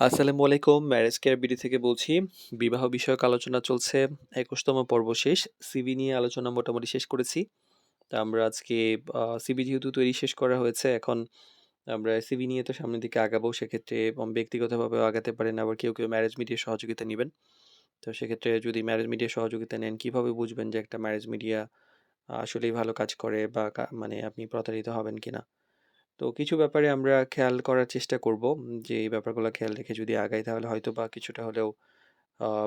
আসসালামু আলাইকুম, marriage care BD থেকে বলছি। বিবাহ বিষয়ক আলোচনা চলছে, একুশতম পর্ব শেষ। সিভি নিয়ে আলোচনা মোটামুটি শেষ করেছি। তা আমরা আজকে সিভি যেহেতু তৈরি শেষ করা হয়েছে, এখন আমরা সিভি নিয়ে তো সামনের দিকে আগাবো, সেক্ষেত্রে ব্যক্তিগতভাবেও আগাতে পারেন, আবার কেউ কেউ ম্যারেজ মিডিয়ার সহযোগিতা নেবেন। তো সেক্ষেত্রে যদি ম্যারেজ মিডিয়ার সহযোগিতা নেন, কীভাবে বুঝবেন যে একটা ম্যারেজ মিডিয়া আসলেই ভালো কাজ করে বা মানে আপনি প্রতারিত হবেন কিনা? তো কিছু ব্যাপারে আমরা খেয়াল করার চেষ্টা করব, যে এই ব্যাপারগুলো খেয়াল রেখে যদি আগাই তাহলে হয়তো বা কিছুটা হলেও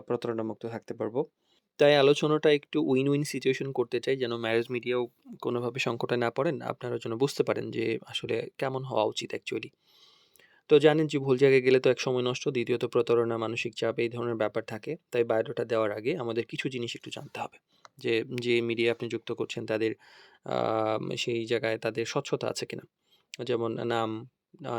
প্রতারণামুক্ত থাকতে পারব। তাই আলোচনাটা একটু উইন উইন সিচুয়েশন করতে চাই, যেন ম্যারেজ মিডিয়াও কোনোভাবে সংকটে না পড়েন। আপনারা যেন বুঝতে পারেন যে আসলে কেমন হওয়া উচিত অ্যাকচুয়ালি তো জানেন যে ভুল জায়গায় গেলে তো এক সময় নষ্ট, দ্বিতীয়ত প্রতারণা, মানসিক চাপ এই ধরনের ব্যাপার থাকে। তাই বায়োডাটা দেওয়ার আগে আমাদের কিছু জিনিস একটু জানতে হবে। যে যে মিডিয়া আপনি যুক্ত করছেন তাদের সেই জায়গায় তাদের স্বচ্ছতা আছে কিনা। যেমন নাম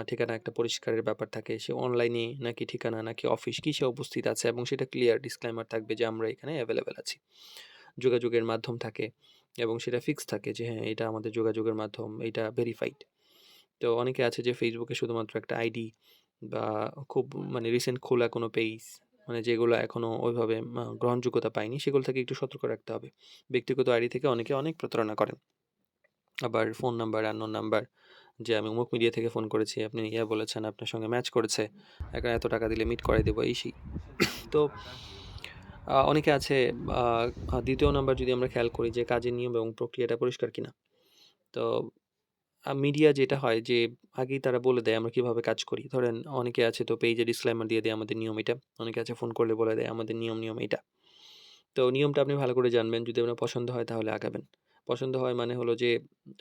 ঠিকানা একটা পরিষ্কারের ব্যাপার থাকে। সে অনলাইনে নাকি ঠিকানা নাকি অফিস কিসে উপস্থিত আছে এবং সেটা ক্লিয়ার ডিসক্লেইমার থাকবে যে আমরা এখানে অ্যাভেলেবেল আছি। যোগাযোগের মাধ্যম থাকে এবং সেটা ফিক্স থাকে যে হ্যাঁ, এটা আমাদের যোগাযোগের মাধ্যম, এটা ভেরিফাইড। তো অনেকে আছে যে ফেসবুকে শুধুমাত্র একটা আইডি বা খুব মানে রিসেন্ট খোলা কোনো পেজ মানে যেগুলো এখনও ওইভাবে গ্রহণযোগ্যতা পায়নি সেগুলো থেকে একটু সতর্ক রাখতে হবে। ব্যক্তিগত আইডি থেকে অনেকে অনেক প্রতারণা করেন। আবার ফোন নাম্বার, আননোন নাম্বার যে আমি অমুক মিডিয়া থেকে ফোন করেছি, আপনি ইয়া বলেছেন, আপনার সঙ্গে ম্যাচ করেছে। এখন এত টাকা দিলে মিট করাই দেবো এই সেই। তো অনেকে আছে দ্বিতীয় আ ২য় নাম্বার যদি আমরা খেয়াল করি যে কাজের নিয়ম এবং প্রক্রিয়াটা পরিষ্কার কিনা। তো মিডিয়া যেটা হয় যে আগেই তারা বলে দেয় আমরা কীভাবে কাজ করি। ধরেন অনেকে আছে তো পেইজে ডিসক্লেইমার দিয়ে দেয় আমাদের নিয়ম এটা। অনেকে আছে ফোন করলে বলে দেয় আমাদের নিয়ম, নিয়ম এটা তো নিয়মটা আপনি ভালো করে জানবেন। যদি আপনার পছন্দ হয় তাহলে আগাবেন। পছন্দ হয় মানে হলো যে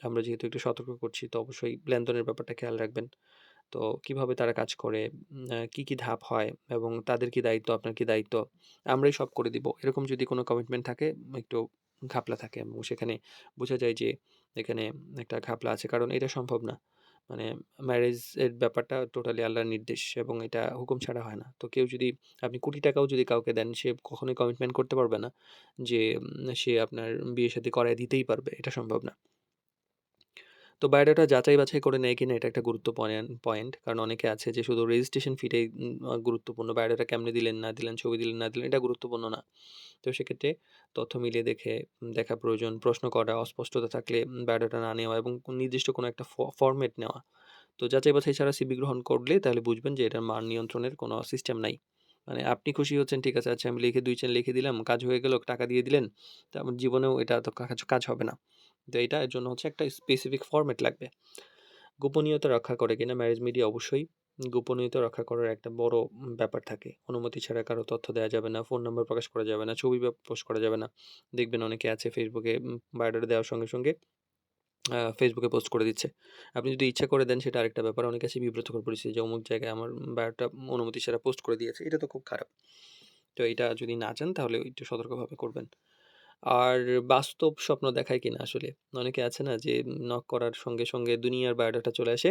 আমরা যেহেতু একটু সতর্ক করছি তো অবশ্যই লেনদেনের ব্যাপারটা খেয়াল রাখবেন। তো কীভাবে তারা কাজ করে, কি, কি ধাপ হয় এবং তাদের কি দায়িত্ব, আপনার কি দায়িত্ব, আমরাই সব করে দিব। এরকম যদি কোনো কমিটমেন্ট থাকে একটু ঘাপলা থাকে এবং সেখানে বোঝা যায় যে এখানে একটা ঘাপলা আছে। কারণ এটা সম্ভব না। মানে ম্যারেজের ব্যাপারটা টোটালি আল্লাহর নির্দেশ এবং এটা হুকুম ছাড়া হয় না। তো কেউ যদি, আপনি কোটি টাকাও যদি কাউকে দেন, সে কখনোই কমিটমেন্ট করতে পারবে না যে সে আপনার বিয়ে সাথে করায় দিতেই পারবে। এটা সম্ভব না। তো বায়োডাটা যাচাই বাছাই করে নেয় কিনা এটা একটা গুরুত্ব পয়েন পয়েন্ট। কারণ অনেকে আছে যে শুধু রেজিস্ট্রেশন ফিটাই গুরুত্বপূর্ণ। বায়োডাটা কেমনে দিলেন, না দিলেন, ছবি দিলেন, না দিলেন এটা গুরুত্বপূর্ণ না। তো সেক্ষেত্রে তথ্য মিলিয়ে দেখে দেখা প্রয়োজন। প্রশ্ন করা, অস্পষ্টতা থাকলে বায়োডাটা না নেওয়া এবং নির্দিষ্ট কোনো একটা ফরমেট নেওয়া। তো যাচাই বাছাই ছাড়া সিভি গ্রহণ করলে তাহলে বুঝবেন যে এটার মান নিয়ন্ত্রণের কোনো সিস্টেম নাই। মানে আপনি খুশি হচ্ছেন ঠিক আছে, আচ্ছা আমি লিখে দুই চেন লিখে দিলাম, কাজ হয়ে গেল, টাকা দিয়ে দিলেন। তো আমার জীবনেও এটা তো কাজ হবে না। তো এইটা এর জন্য হচ্ছে একটা স্পেসিফিক ফরমেট লাগবে। গোপনীয়তা রক্ষা করে কিনা ম্যারেজ মিডিয়া অবশ্যই গোপনীয়তা রক্ষা করার একটা বড় ব্যাপার থাকে। অনুমতি ছাড়া কারও তথ্য দেওয়া যাবে না, ফোন নাম্বার প্রকাশ করা যাবে না, ছবি পোস্ট করা যাবে না। দেখবেন অনেকে আছে ফেসবুকে বায়োডাটা দেওয়ার সঙ্গে, সঙ্গে ফেসবুকে পোস্ট করে দিচ্ছে। আপনি যদি ইচ্ছা করে দেন সেটা আরেকটা ব্যাপার। অনেক আছে বিব্রতকর পরিস্থিতি যে অমুক জায়গায় আমার বায়োটা অনুমতি ছাড়া পোস্ট করে দিয়েছে। এটা তো খুব খারাপ। তো এটা যদি না চান তাহলে একটু সতর্কভাবে করবেন। আর বাস্তব স্বপ্ন দেখায় কিনা আসলে? অনেকে আছে না যে নক করার সঙ্গে, সঙ্গে দুনিয়ার বায়োডাটা চলে আসে।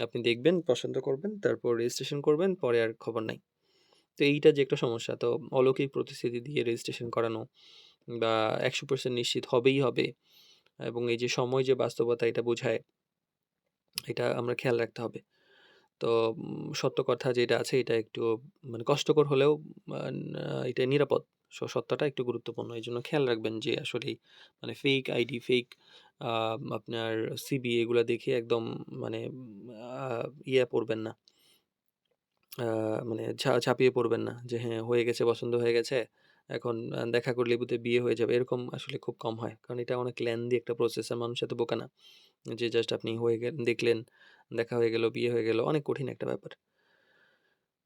আপনি দেখবেন, পছন্দ করবেন, তারপর রেজিস্ট্রেশন করবেন, পরে আর খবর নাই। তো এইটা যে একটা সমস্যা। তো অলৌকিক প্রতিশ্রুতি দিয়ে রেজিস্ট্রেশন করানো বা ১০০% নিশ্চিত হবেই হবে এবং এই যে সময় যে বাস্তবতা এটা বোঝায়, এটা আমরা খেয়াল রাখতে হবে। তো সত্য কথা যেটা আছে এটা একটু মানে কষ্টকর হলেও এটা নিরাপদ। স সত্যটা একটু গুরুত্বপূর্ণ। এই জন্য খেয়াল রাখবেন যে আসলেই মানে ফেক আইডি, ফেক আপনার সিভি এগুলো দেখে একদম মানে ইয়ে পড়বেন না। মানে ঝা ঝাঁপিয়ে পড়বেন না যে হ্যাঁ, হয়ে গেছে, পছন্দ হয়ে গেছে। এখন দেখা করলে বোধহয় বিয়ে হয়ে যাবে। এরকম আসলে খুব কম হয়। কারণ এটা অনেক লেন্দি একটা প্রসেস আর মানুষ এত বোকা না। যে জাস্ট আপনি হয়ে গে দেখলেন, দেখা হয়ে গেল, বিয়ে হয়ে গেল। অনেক কঠিন একটা ব্যাপার।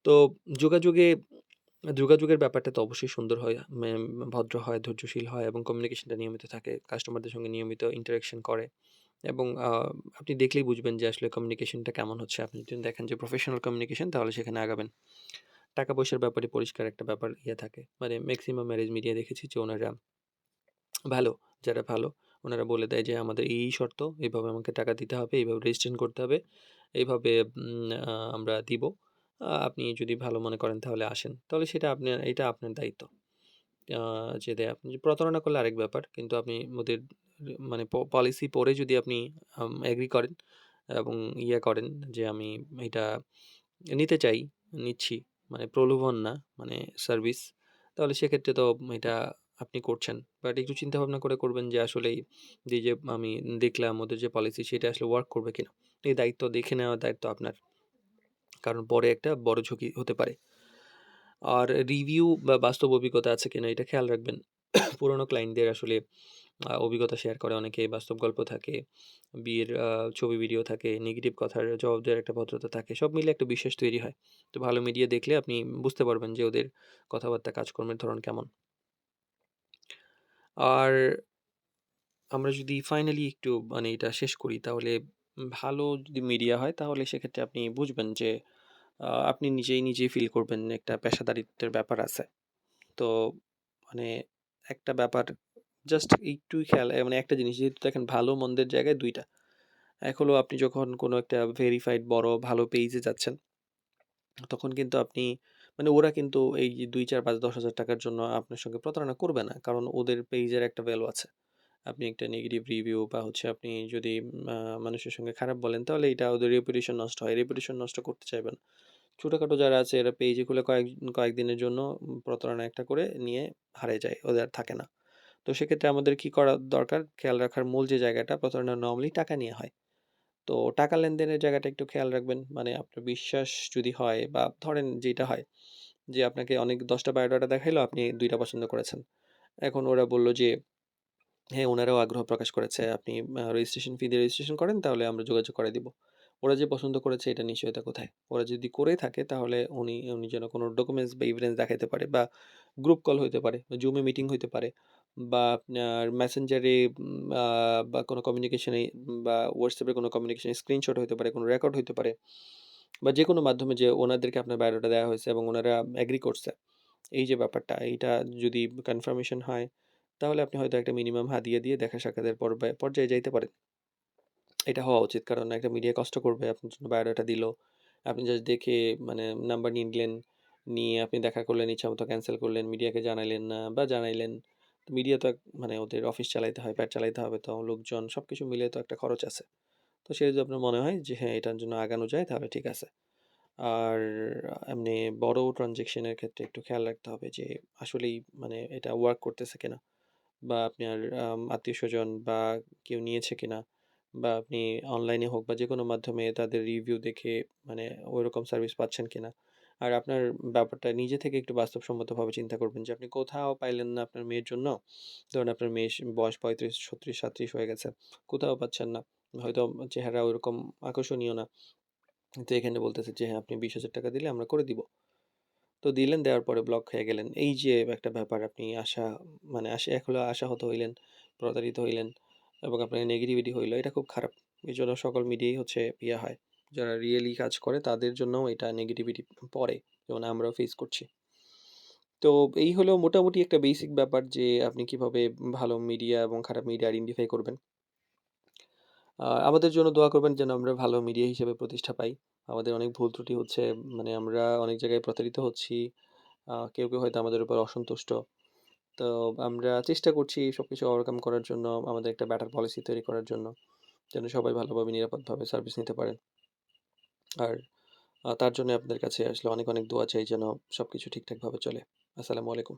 তো যোগাযোগে যোগাযোগের ব্যাপারটা তো অবশ্যই সুন্দর হয়, ভদ্র হয়, ধৈর্যশীল হয় এবং কমিউনিকেশনটা নিয়মিত থাকে। কাস্টমারদের সঙ্গে নিয়মিত ইন্টারেকশন করে এবং আপনি দেখলেই বুঝবেন যে আসলে কমিউনিকেশনটা কেমন হচ্ছে। আপনি যদি দেখেন যে প্রফেশনাল কমিউনিকেশন তাহলে সেখানে আগাবেন। টাকা-পয়সার ব্যাপারে পরিষ্কার একটা ব্যাপার ইয়ে থাকে। মানে ম্যাক্সিমাম ম্যারেজ মিডিয়া দেখেছি যে ওনারা ভালো, যারা ভালো ওনারা বলে দেয় যে আমাদের এই শর্ত, এইভাবে আমাকে টাকা দিতে হবে, এইভাবে রেজিস্ট্রেশন করতে হবে, এইভাবে আমরা দিব। আপনি যদি ভালো মনে করেন তাহলে আসেন। তাহলে সেটা আপনার এটা আপনার দায়িত্ব। যে দেয় আপনি প্রতারণা করলে আরেক ব্যাপার। কিন্তু আপনি ওদের মানে পলিসি পরে যদি আপনি অ্যাগ্রি করেন এবং ইয়ে করেন যে আমি এটা নিতে চাই, নিচ্ছি মানে প্রলোভন না মানে সার্ভিস তাহলে সেক্ষেত্রে তো এটা আপনি করছেন বাট একটু চিন্তা ভাবনা করে করবেন যে আসলেই যে যে আমি দেখলাম ওদের যে পলিসি সেটা আসলে ওয়ার্ক করবে কিনা এই দায়িত্ব দেখে নেওয়ার দায়িত্ব আপনার কারণ পরে একটা বড় ঝুঁকি হতে পারে। আর রিভিউ বা বাস্তব অভিজ্ঞতা আছে কিনা এটা খেয়াল রাখবেন। পুরনো ক্লায়েন্টদের আসলে অভিজ্ঞতা শেয়ার করে অনেকে, বাস্তব গল্প থাকে, বিয়ের ছবি ভিডিও থাকে নেগেটিভ কথার জবাব দেওয়ার একটা ভদ্রতা থাকে, সব মিলে একটা বিশ্বাস তৈরি হয়। তো ভালো মিডিয়া দেখলে আপনি বুঝতে পারবেন যে ওদের কথাবার্তা, কাজকর্মের ধরন কেমন। আর আমরা যদি ফাইনালি একটু মানে এটা শেষ করি, তাহলে ভালো যদি মিডিয়া হয়, তাহলে সেক্ষেত্রে আপনি বুঝবেন যে আপনি নিজেই নিজেই ফিল করবেন একটা পেশাদারিত্বের ব্যাপার আছে। তো মানে একটা ব্যাপার জাস্ট একটু খেয়াল মানে একটা জিনিস যেহেতু দেখেন ভালো মন্দের জায়গায় দুইটা। হলো আপনি যখন কোনো একটা ভেরিফাইড বড় ভালো পেজে যাচ্ছেন, তখন কিন্তু আপনি মানে ওরা কিন্তু এই দুই চার পাঁচ দশ হাজার টাকার জন্য আপনার সঙ্গে প্রতারণা করবে না, কারণ ওদের পেজের একটা ভ্যালু আছে। আপনি একটা নেগেটিভ রিভিউ বা হচ্ছে আপনি যদি মানুষের সঙ্গে খারাপ বলেন, তাহলে এটা ওদের রেপুটেশন নষ্ট হয়। রেপুটেশন নষ্ট করতে চাইবেন ছোটোখাটো যারা আছে, এরা পেজে খুলে কয়েক কয়েকদিনের জন্য প্রতারণা একটা করে নিয়ে হারিয়ে যায়, ওদের থাকে না। তো সেক্ষেত্রে আমাদের কি করা দরকার? খেয়াল রাখার মূল যে জায়গাটা, প্রতারণা নর্মালি টাকা নিয়ে হয়। তো টাকা লেনদেনের জায়গাটা একটু খেয়াল রাখবেন। মানে আপনার বিশ্বাস যদি হয় বা ধরেন যেটা হয়, যে আপনাকে অনেক দশটা বায়োডাটা দেখাইলো, আপনি দুইটা পছন্দ করেছেন। এখন ওরা বলল যে হ্যাঁ ওনারাও আগ্রহ প্রকাশ করেছে। আপনি রেজিস্ট্রেশন ফি দিয়ে রেজিস্ট্রেশন করেন, তাহলে আমরা যোগাযোগ করে দিব। ওরা যে পছন্দ করেছে এটা নিশ্চয়তা কোথায়? ওরা যদি করে থাকে তাহলে উনি উনি যেন কোনো ডকুমেন্টস বা এভিডেন্স দেখাতে পারে বা গ্রুপ কল হইতে পারে জুমে মিটিং হইতে পারে, বা আপনার মেসেঞ্জারে বা কোনো কমিউনিকেশনে বা হোয়াটসঅ্যাপে কোনো কমিউনিকেশন স্ক্রিনশট হতে পারে, কোনো রেকর্ড হতে পারে, বা যে কোনো মাধ্যমে যে ওনাদেরকে আপনার বায়োডাটা দেওয়া হয়েছে এবং ওনারা অ্যাগ্রি করছে। এই যে ব্যাপারটা, এইটা যদি কনফার্মেশন হয়, তাহলে আপনি হয়তো একটা মিনিমাম হাদিয়া দিয়ে দেখা সাক্ষাতের পর্যায়ে যাইতে পারেন। এটা হওয়া উচিত। কারণ একটা মিডিয়া কষ্ট করবে, আপনার জন্য বায়োডাটা দিল। আপনি জাস্ট দেখে মানে নাম্বার নিয়ে নিলেন, নিয়ে আপনি দেখা করলেন ইচ্ছা মতো ক্যান্সেল করলেন মিডিয়াকে জানাইলেন না বা জানাইলেন। মিডিয়া তো মানে ওদের অফিস চালাইতে হয় প্যাট চালাইতে হবে। তো লোকজন সব কিছু মিলে তো একটা খরচ আছে। তো সেই যদি আপনার মনে হয় যে হ্যাঁ এটার জন্য আগানো যায়, তাহলে ঠিক আছে। আর এমনি বড় ট্রানজেকশনের ক্ষেত্রে একটু খেয়াল রাখতে হবে যে, আসলেই মানে এটা ওয়ার্ক করতেছে কিনা? বা আপনার আত্মীয় স্বজন বা কেউ নিয়েছে কিনা? বা আপনি অনলাইনে হোক বা যে কোনো মাধ্যমে তাদের রিভিউ দেখে মানে ওইরকম সার্ভিস পাচ্ছেন কিনা। আর আপনার ব্যাপারটা নিজে থেকে একটু বাস্তবসম্মতভাবে চিন্তা করবেন যে, আপনি কোথাও পাইলেন না আপনার মেয়ের জন্য? ধরুন আপনার মেয়ে বয়স পঁয়ত্রিশ, ছত্রিশ, সাঁত্রিশ হয়ে গেছে। কোথাও পাচ্ছেন না। হয়তো চেহারা ওইরকম আকর্ষণীয় না। কিন্তু এখানে বলতেছে যে হ্যাঁ আপনি বিশ হাজার টাকা দিলে আমরা করে দিব। তো দিলেন, দেওয়ার পরে ব্লক হয়ে গেলেন। এই যে একটা ব্যাপার, আপনি আশা মানে আশা এক হলো আশাহত হইলেন, প্রতারিত হইলেন। এবং আপনার নেগেটিভিটি হইল, এটা খুব খারাপ। এই জন্য সকল মিডিয়াই হচ্ছে ইয়ে হয়। যারা রিয়েলি কাজ করে, তাদের জন্যও এটা নেগেটিভিটি পড়ে, যেমন আমরাও ফেস করছি। তো এই হলো মোটামুটি একটা বেসিক ব্যাপার যে আপনি কীভাবে ভালো মিডিয়া এবং খারাপ মিডিয়া আইডেন্টিফাই করবেন। আমাদের জন্য দোয়া করবেন যেন আমরা ভালো মিডিয়া হিসেবে প্রতিষ্ঠা পাই। আমাদের অনেক ভুল ত্রুটি হচ্ছে মানে আমরা অনেক জায়গায় প্রতারিত হচ্ছি। কেউ কেউ হয়তো আমাদের উপর অসন্তুষ্ট। তো আমরা চেষ্টা করছি সব কিছু ওভারকাম করার জন্য, আমাদের একটা ব্যাটার পলিসি তৈরি করার জন্য, যেন সবাই ভালোভাবে, নিরাপদভাবে সার্ভিস নিতে পারেন। আর তার জন্য আপনাদের কাছে আসলে অনেক অনেক দোয়া চাই যেন সবকিছু ঠিকঠাকভাবে চলে। আসসালামু আলাইকুম।